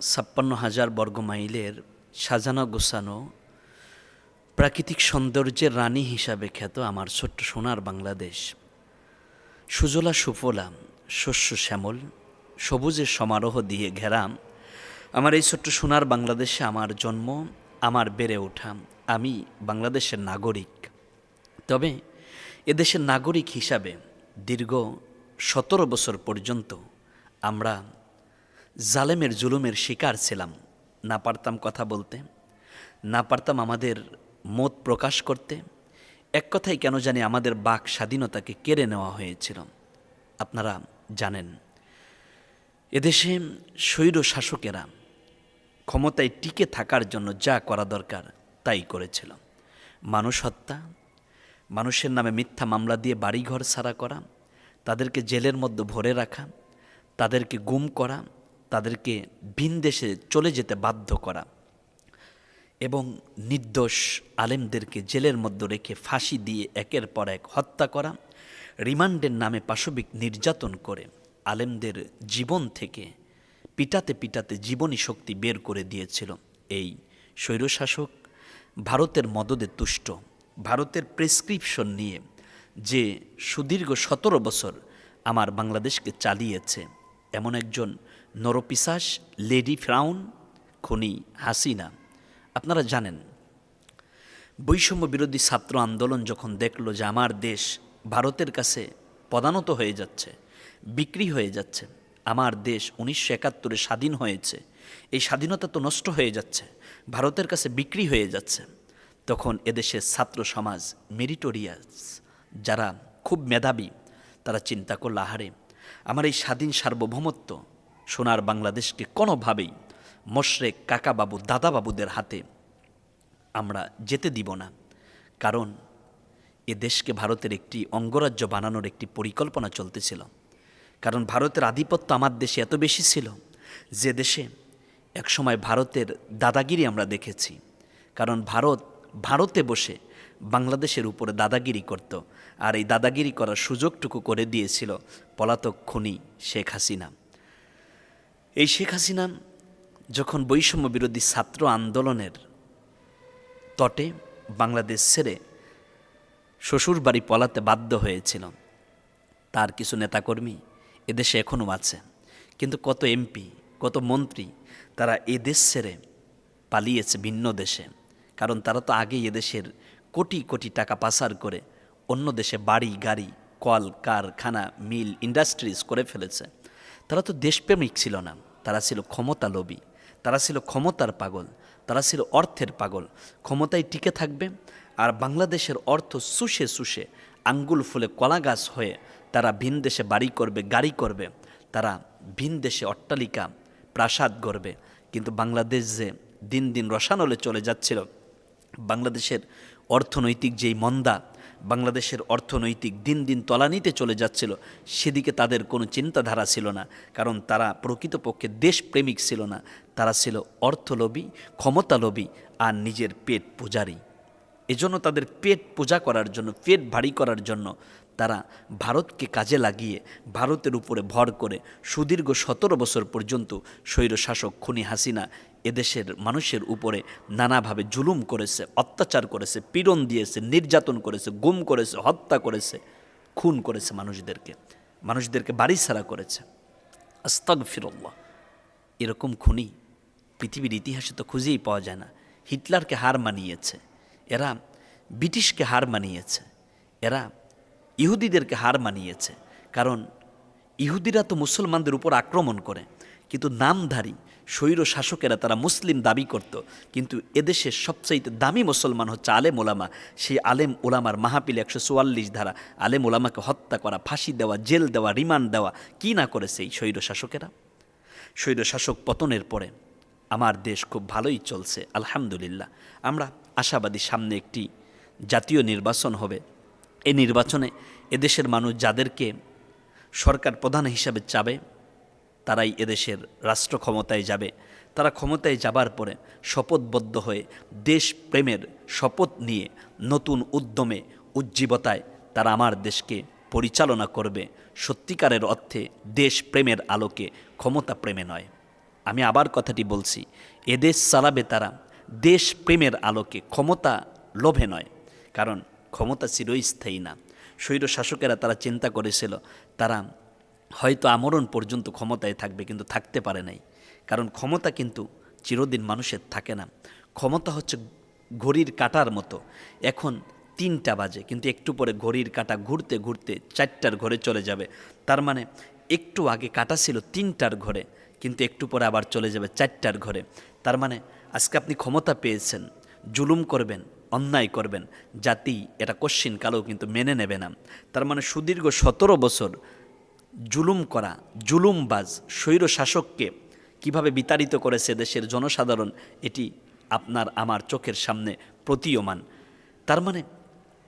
ছাপ্পান্ন হাজার বর্গ মাইলের সাজানো গোছানো প্রাকৃতিক সৌন্দর্যের রানী হিসাবে খ্যাত আমার ছোট্ট সোনার বাংলাদেশ। সুজলা সুফলা, শস্য শ্যামল, সবুজের সমারোহ দিয়ে ঘেরা আমার এই ছোট্ট সোনার বাংলাদেশে আমার জন্ম, আমার বেড়ে ওঠা, আমি বাংলাদেশের নাগরিক। তবে এদেশের নাগরিক হিসাবে দীর্ঘ সতেরো বছর পর্যন্ত আমরা জালেমের জুলুমের শিকার ছিলাম। না পারতাম কথা বলতে, না পারতাম আমাদের মত প্রকাশ করতে। এক কথাই কেন জানি আমাদের বাক স্বাধীনতাকে কেড়ে নেওয়া হয়েছিল। আপনারা জানেন, এদেশে স্বৈর শাসকেরা ক্ষমতায় টিকে থাকার জন্য যা করা দরকার তাই করেছিল। মানুষ হত্যা, মানুষের নামে মিথ্যা মামলা দিয়ে বাড়িঘর সারা করা, তাদেরকে জেলের মধ্যে ভরে রাখা, তাদেরকে গুম করা তাদেরকে ভিন দেশে চলে যেতে বাধ্য করা এবং নির্দোষ আলেমদেরকে জেলের মধ্যে রেখে ফাঁসি দিয়ে একের পর এক হত্যা করা, রিমান্ডের নামে পাশবিক নির্যাতন করে আলেমদের জীবন থেকে পিটাতে পিটাতে জীবনী শক্তি বের করে দিয়েছিল। এই স্বৈরশাসক ভারতের মদদে তুষ্ট, ভারতের প্রেসক্রিপশন নিয়ে যে সুদীর্ঘ সতেরো বছর আমার বাংলাদেশকে চালিয়েছে। এমন একজন নরপিসাস, লেডি ফ্রাউন, খনি হাসিনা। আপনারা জানেন, বৈষম্য বিরোধী ছাত্র আন্দোলন যখন দেখল যে আমার দেশ ভারতের কাছে পদানত হয়ে যাচ্ছে, বিক্রি হয়ে যাচ্ছে, আমার দেশ উনিশশো একাত্তরে স্বাধীন হয়েছে, এই স্বাধীনতা তো নষ্ট হয়ে যাচ্ছে, ভারতের কাছে বিক্রি হয়ে যাচ্ছে, তখন এদেশের ছাত্র সমাজ মেরিটোরিয়াস, যারা খুব মেধাবী, তারা চিন্তা করল, আহারে আমার এই স্বাধীন সার্বভৌমত্ব সোনার বাংলাদেশকে কোনোভাবেই মশরেক কাকাবাবু, দাদাবাবুদের হাতে আমরা যেতে দিব না। কারণ এ দেশকে ভারতের একটি অঙ্গরাজ্য বানানোর একটি পরিকল্পনা চলতেছিল। কারণ ভারতের আধিপত্য আমার দেশে এত বেশি ছিল যে দেশে একসময় ভারতের দাদাগিরি আমরা দেখেছি। কারণ ভারত, ভারতে বসে বাংলাদেশের উপরে দাদাগিরি করত আর এই দাদাগিরি করার সুযোগটুকু করে দিয়েছিল পলাতক খুনি শেখ হাসিনা। এই শেখ হাসিনা যখন বৈষম্য বিরোধী ছাত্র আন্দোলনের তটে বাংলাদেশ ছেড়ে শ্বশুরবাড়ি পলাতে বাধ্য হয়েছিল, তার কিছু নেতাকর্মী এদেশে এখনও আছে। কিন্তু কত এমপি, কত মন্ত্রী তারা এদেশ দেশ ছেড়ে পালিয়েছে ভিন্ন দেশে, কারণ তারা তো আগেই এদেশের কোটি কোটি টাকা পাচার করে অন্য দেশে বাড়ি, গাড়ি, কল, কারখানা, মিল, ইন্ডাস্ট্রিজ করে ফেলেছে। তারা তো দেশপ্রেমিক ছিল না। তারা ছিল ক্ষমতা লোভী। তারা ছিল ক্ষমতার পাগল। তারা ছিল অর্থের পাগল। ক্ষমতায় টিকে থাকবে আর বাংলাদেশের অর্থ শুষে শুষে আঙ্গুল ফুলে কলা গাছ হয়ে তারা ভিন দেশে বাড়ি করবে, গাড়ি করবে। তারা ভিন দেশে অট্টালিকা, প্রাসাদ গড়বে। কিন্তু বাংলাদেশ যে দিন দিন রসানলে চলে যাচ্ছিল, বাংলাদেশের অর্থনৈতিক যেই মন্দা, বাংলাদেশের অর্থনৈতিক দিন দিন তলানিতে চলে যাচ্ছিল, সেদিকে তাদের কোনো চিন্তাধারা ছিল না। কারণ তারা প্রকৃতপক্ষে দেশপ্রেমিক ছিল না, তারা ছিল অর্থলোভী, ক্ষমতালোভী আর নিজের পেট পূজারী। এজন্য তাদের পেট পূজা করার জন্য, পেট ভারী করার জন্য তারা ভারতকে কাজে লাগিয়ে, ভারতের উপরে ভর করে সুদীর্ঘ সতেরো বছর পর্যন্ত স্বৈরশাসক খুনি হাসিনা এদেশের মানুষের উপরে নানাভাবে জুলুম করেছে, অত্যাচার করেছে, পীড়ন দিয়েছে, নির্যাতন করেছে, গুম করেছে, হত্যা করেছে, খুন করেছে মানুষদেরকে। মানুষদেরকে বাড়ি ছাড়া করেছে। আস্তাক ফিরল্লাহ এরকম খুনি পৃথিবীর ইতিহাসে তো খুঁজেই পাওয়া যায় না। হিটলারকে হার মানিয়েছে, এরা ব্রিটিশকে হার মানিয়েছে, এরা ইহুদিদেরকে হার মানিয়েছে। কারণ ইহুদিরা তো মুসলমানদের উপর আক্রমণ করে, কিন্তু নামধারী স্বৈর শাসকেরা তারা মুসলিম দাবি করত। কিন্তু এদেশের সবচাইতে দামি মুসলমান হচ্ছে আলেম ওলামা। সেই আলেম ওলামার মাহাপিল একশো চুয়াল্লিশ ধারা। আলেম ওলামাকে হত্যা করা, ফাঁসি দেওয়া, জেল দেওয়া, রিমান্ড দেওয়া, কি না করেছে এই স্বৈর শাসকেরা? স্বৈর শাসক পতনের পরে আমার দেশ খুব ভালোই চলছে, আলহামদুলিল্লাহ। আমরা আশাবাদী সামনে একটি জাতীয় নির্বাচন হবে। এই নির্বাচনে এদেশের মানুষ যাদেরকে সরকার প্রধান হিসাবে চাবে তারাই এদেশের রাষ্ট্র ক্ষমতায় যাবে। তারা ক্ষমতায় যাবার পরে শপথবদ্ধ হয়ে দেশপ্রেমের শপথ নিয়ে নতুন উদ্যমে উজ্জীবতায় তারা আমার দেশকে পরিচালনা করবে। সত্যিকারের অর্থে দেশপ্রেমের আলোকে ক্ষমতা প্রেমে নয়। আমি আবার কথাটি বলছি, এদেশ চালাবে তারা দেশ প্রেমের আলোকে ক্ষমতা লোভে নয়, কারণ ক্ষমতা চিরস্থায়ী না। স্বৈর শাসকেরা তারা চিন্তা করেছিল, তারা হয়তো আমরণ পর্যন্ত ক্ষমতায় থাকবে কিন্তু থাকতে পারে নাই। কারণ ক্ষমতা কিন্তু চিরদিন মানুষের থাকে না। ক্ষমতা হচ্ছে ঘড়ির কাটার মতো। এখন তিনটা বাজে, কিন্তু একটু পরে ঘড়ির কাটা ঘুরতে ঘুরতে চারটার ঘরে চলে যাবে। তার মানে একটু আগে কাটা ছিল তিনটার ঘরে, কিন্তু একটু পরে আবার চলে যাবে চারটার ঘরে। তার মানে আজকে আপনি ক্ষমতা পেয়েছেন, জুলুম করবেন, অন্যায় করবেন। জাতি এটা কশ্চিন কালেও কিন্তু মেনে নেবে না। তার মানে সুদীর্ঘ সতেরো বছর জুলুম করা, জুলুমবাজ স্বৈর শাসককে কীভাবে বিতাড়িত করেছে দেশের জনসাধারণ, এটি আপনার আমার চোখের সামনে প্রতীয়মান। তার মানে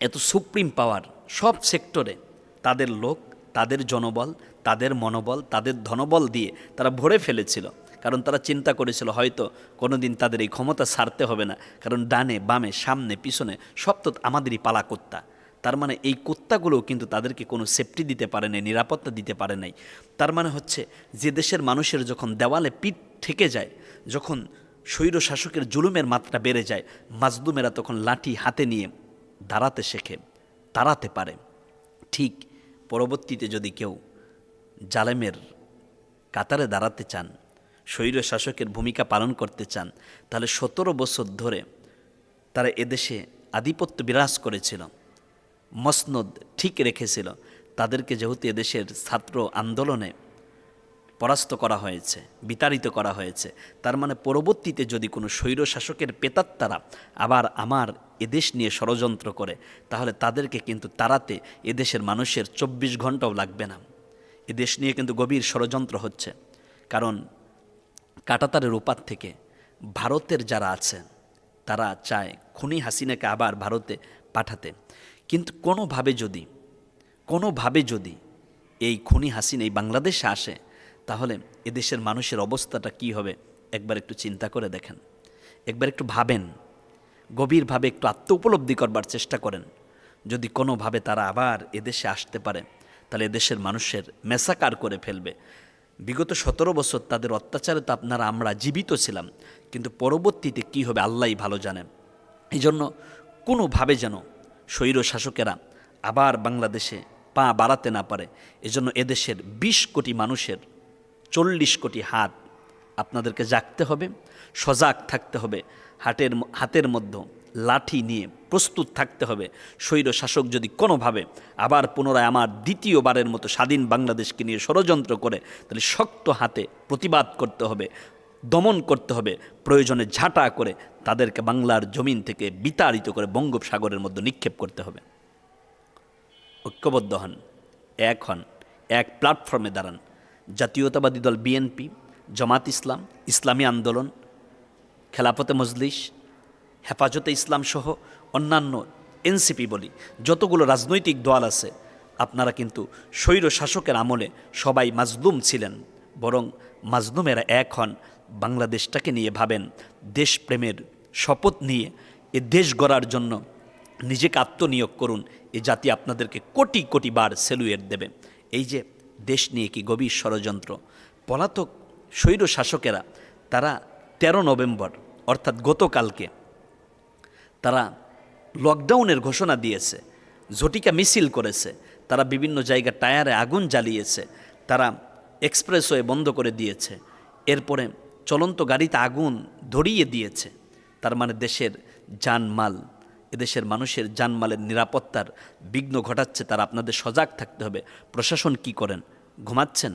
এত সুপ্রিম পাওয়ার সব সেক্টরে তাদের লোক, তাদের জনবল, তাদের মনোবল, তাদের ধনবল দিয়ে তারা ভরে ফেলেছিল। কারণ তারা চিন্তা করেছিল, হয়তো কোনোদিন তাদের এই ক্ষমতা ছাড়তে হবে না। কারণ ডানে বামে, সামনে, পিছনে সব তো আমাদেরই পালা কুত্তা তার মানে এই কুত্তাগুলোও কিন্তু তাদেরকে কোনো সেফটি দিতে পারে নাই, নিরাপত্তা দিতে পারে নাই। তার মানে হচ্ছে যে দেশের মানুষের যখন দেওয়ালে পিঠ থেকে যায়, যখন স্বৈর শাসকের জুলুমের মাত্রা বেড়ে যায় মাজদুমেরা তখন লাঠি হাতে নিয়ে দাঁড়াতে শেখে দাঁড়াতে পারে। ঠিক পরবর্তীতে যদি কেউ জালেমের কাতারে দাঁড়াতে চান স্বৈর শাসকের ভূমিকা পালন করতে চান, তাহলে সতেরো বছর ধরে তারা এদেশে আধিপত্য বিরাজ করেছিল। মসনদ ঠিক রেখেছিল। তাদেরকে যেহেতু এদেশের ছাত্র আন্দোলনে পরাস্ত করা হয়েছে, বিতাড়িত করা হয়েছে, তার মানে পরবর্তীতে যদি কোনো স্বৈর শাসকের পেতাত্তারা আবার আমার এদেশ নিয়ে ষড়যন্ত্র করে, তাহলে তাদেরকে কিন্তু তাড়াতে এদেশের মানুষের চব্বিশ ঘন্টাও লাগবে না। এদেশ নিয়ে কিন্তু গভীর ষড়যন্ত্র হচ্ছে। কারণ কাটাতারের উপাত থেকে ভারতের যারা আছে, তারা চায় খুনি হাসিনাকে আবার ভারতে পাঠাতে। কিন্তু কোনোভাবে যদি কোনোভাবে যদি এই খুনি হাসিন এই বাংলাদেশে আসে, তাহলে এদেশের মানুষের অবস্থাটা কি হবে? একবার একটু চিন্তা করে দেখেন। একবার একটু ভাবেন। গভীরভাবে একটু আত্ম উপলব্ধি করবার চেষ্টা করেন। যদি কোনোভাবে তারা আবার এদেশে আসতে পারে, তাহলে এদেশের মানুষের মেসাকার করে ফেলবে। বিগত সতেরো বছর তাদের অত্যাচারে তো আপনারা, আমরা জীবিত ছিলাম। কিন্তু পরবর্তীতে কি হবে, আল্লাহই ভালো জানেন এই জন্য কোনোভাবে যেন স্বৈর শাসকেরা আবার বাংলাদেশে পা বাড়াতে না পারে। এজন্য এদেশের ২০ কোটি মানুষের চল্লিশ কোটি হাত আপনাদেরকে জাগতে হবে, সজাগ থাকতে হবে, হাটের হাতের মধ্যে লাঠি নিয়ে প্রস্তুত থাকতে হবে। স্বৈর শাসক যদি কোনোভাবে আবার পুনরায় আমার দ্বিতীয়বারের মতো স্বাধীন বাংলাদেশকে নিয়ে ষড়যন্ত্র করে, তাহলে শক্ত হাতে প্রতিবাদ করতে হবে। দমন করতে হবে। প্রয়োজনে ঝাঁটা করে তাদেরকে বাংলার জমিন থেকে বিতাড়িত করে বঙ্গোপসাগরের মধ্যে নিক্ষেপ করতে হবে। ঐক্যবদ্ধ হন, এক হন, এক প্ল্যাটফর্মে দাঁড়ান। জাতীয়তাবাদী দল বিএনপি জামাত ইসলাম, ইসলামী আন্দোলন, খেলাফতে মজলিস, হেফাজতে ইসলাম সহ অন্যান্য এনসিপি বলি, যতগুলো রাজনৈতিক দল আছে, আপনারা কিন্তু স্বৈর শাসকের আমলে সবাই মাজলুম ছিলেন, বরং মাজলুমেরা এক হন বাংলাদেশটাকে নিয়ে ভাবেন, দেশপ্রেমের শপথ নিয়ে এ দেশ গড়ার জন্য নিজেকে আত্মনিয়োগ করুন, এ জাতি আপনাদেরকে কোটি কোটি বার সেলুয়েট দেবে। এই যে দেশ নিয়ে কি গভীর ষড়যন্ত্র, পলাতক স্বৈর শাসকেরা, তারা তেরো নভেম্বর, অর্থাৎ গতকালকে, তারা লকডাউনের ঘোষণা দিয়েছে, ঝটিকা মিছিল করেছে, তারা বিভিন্ন জায়গা টায়ারে আগুন জ্বালিয়েছে, তারা এক্সপ্রেসওয়ে বন্ধ করে দিয়েছে। এরপরে চলন্ত গাড়িতে আগুন ধরিয়ে দিয়েছে। তার মানে দেশের জানমাল, এদেশের মানুষের জানমালের নিরাপত্তার বিঘ্ন ঘটাচ্ছে, তারা আপনাদের সজাগ থাকতে হবে। প্রশাসন কি করেন? ঘুমাচ্ছেন?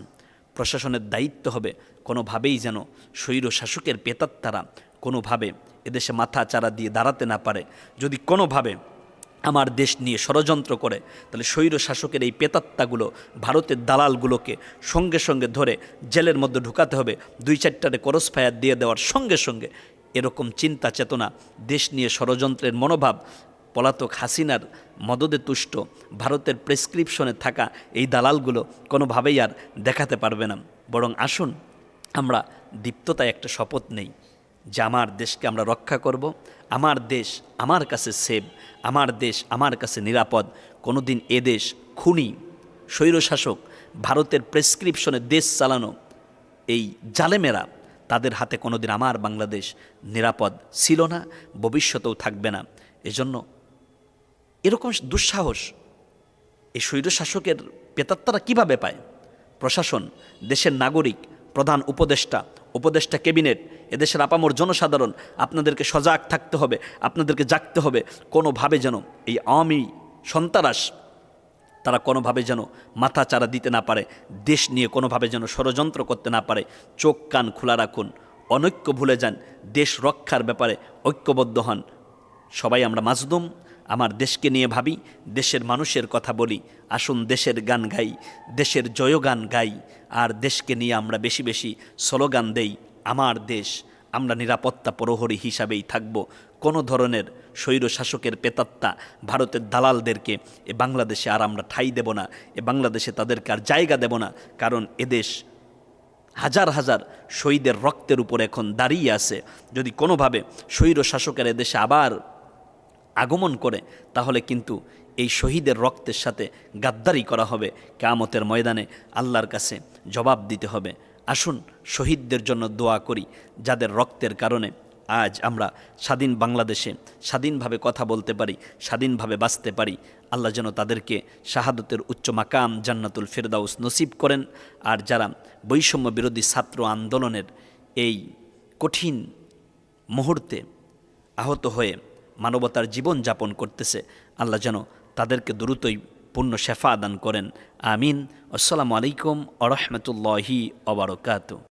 প্রশাসনের দায়িত্ব হবে কোনোভাবেই যেন স্বৈর শাসকের পেতাত্তারা কোনোভাবে এদেশে মাথা চারা দিয়ে দাঁড়াতে না পারে। যদি কোনোভাবে আমার দেশ নিয়ে ষড়যন্ত্র করে, তাহলে স্বৈর শাসকের এই পেতাত্তাগুলো ভারতের দালালগুলোকে সঙ্গে সঙ্গে ধরে জেলের মধ্যে ঢুকাতে হবে। দুই চারটারে করস ফায়ার দিয়ে দেওয়ার সঙ্গে সঙ্গে এরকম চিন্তা চেতনা, দেশ নিয়ে ষড়যন্ত্রের মনোভাব, পলাতক হাসিনার মদদে তুষ্ট, ভারতের প্রেসক্রিপশনে থাকা এই দালালগুলো কোনোভাবেই আর দেখাতে পারবে না। বরং আসুন, আমরা দীপ্ততায় একটা শপথ নেই। যে আমার দেশকে আমরা রক্ষা করব, আমার দেশ আমার কাছে সেভ আমার দেশ আমার কাছে নিরাপদ। কোনোদিন এ দেশ খুনি, স্বৈরশাসক, ভারতের প্রেসক্রিপশনে দেশ চালানো এই জালেমেরা তাদের হাতে কোনোদিন আমার বাংলাদেশ নিরাপদ ছিল না, ভবিষ্যতেও থাকবে না। এজন্য এরকম দুঃসাহস এই স্বৈরশাসকের পেতাত্তারা কীভাবে পায়? প্রশাসন, দেশের নাগরিক, প্রধান উপদেষ্টা উপদেষ্টা ক্যাবিনেট, এদেশের আপামর জনসাধারণ, আপনাদেরকে সজাগ থাকতে হবে, আপনাদেরকে জাগতে হবে। কোনোভাবে যেন এই আওয়ামী সন্তারাস তারা কোনোভাবে যেন মাথা চারা দিতে না পারে, দেশ নিয়ে কোনোভাবে যেন ষড়যন্ত্র করতে না পারে। চোখ কান খোলা রাখুন, অনৈক্য ভুলে যান, দেশ রক্ষার ব্যাপারে ঐক্যবদ্ধ হন। সবাই আমরা মাজদুম আমার দেশকে নিয়ে ভাবি, দেশের মানুষের কথা বলি। আসুন দেশের গান গাই, দেশের জয়গান গাই। আর দেশকে নিয়ে আমরা বেশি বেশি স্লোগান দেই, আমার দেশ, আমরা নিরাপত্তা প্রহরী হিসাবেই থাকব। কোনো ধরনের স্বৈর শাসকের পেতাত্তা ভারতের দালালদেরকে এ বাংলাদেশে আর আমরা ঠাই দেব না। এ বাংলাদেশে তাদেরকে আর জায়গা দেব না। কারণ এদেশ হাজার হাজার শহীদের রক্তের উপর এখন দাঁড়িয়ে আছে। যদি কোনোভাবে স্বৈর শাসকের এদেশে আবার আগমন করে, তাহলে কিন্তু এই শহীদের রক্তের সাথে গাদ্দারি করা হবে। কামতের ময়দানে আল্লাহর কাছে জবাব দিতে হবে। আসুন, শহীদদের জন্য দোয়া করি, যাদের রক্তের কারণে আজ আমরা স্বাধীন বাংলাদেশে স্বাধীনভাবে কথা বলতে পারি, স্বাধীনভাবে বাঁচতে পারি। আল্লাহ যেন তাদেরকে শাহাদতের উচ্চ মাকাম জান্নাতুল ফেরদাউস নসিব করেন। আর যারা বৈষম্য বিরোধী ছাত্র আন্দোলনের এই কঠিন মুহূর্তে আহত হয়ে মানবতার জীবন যাপন করতেছে। আল্লাহ যেন তাদেরকে দ্রুতই পূর্ণ শেফা দান করেন। আমিন। আসসালামু আলাইকুম আরহামতুল্লাহি রহমতুল্লাহি অবরকাত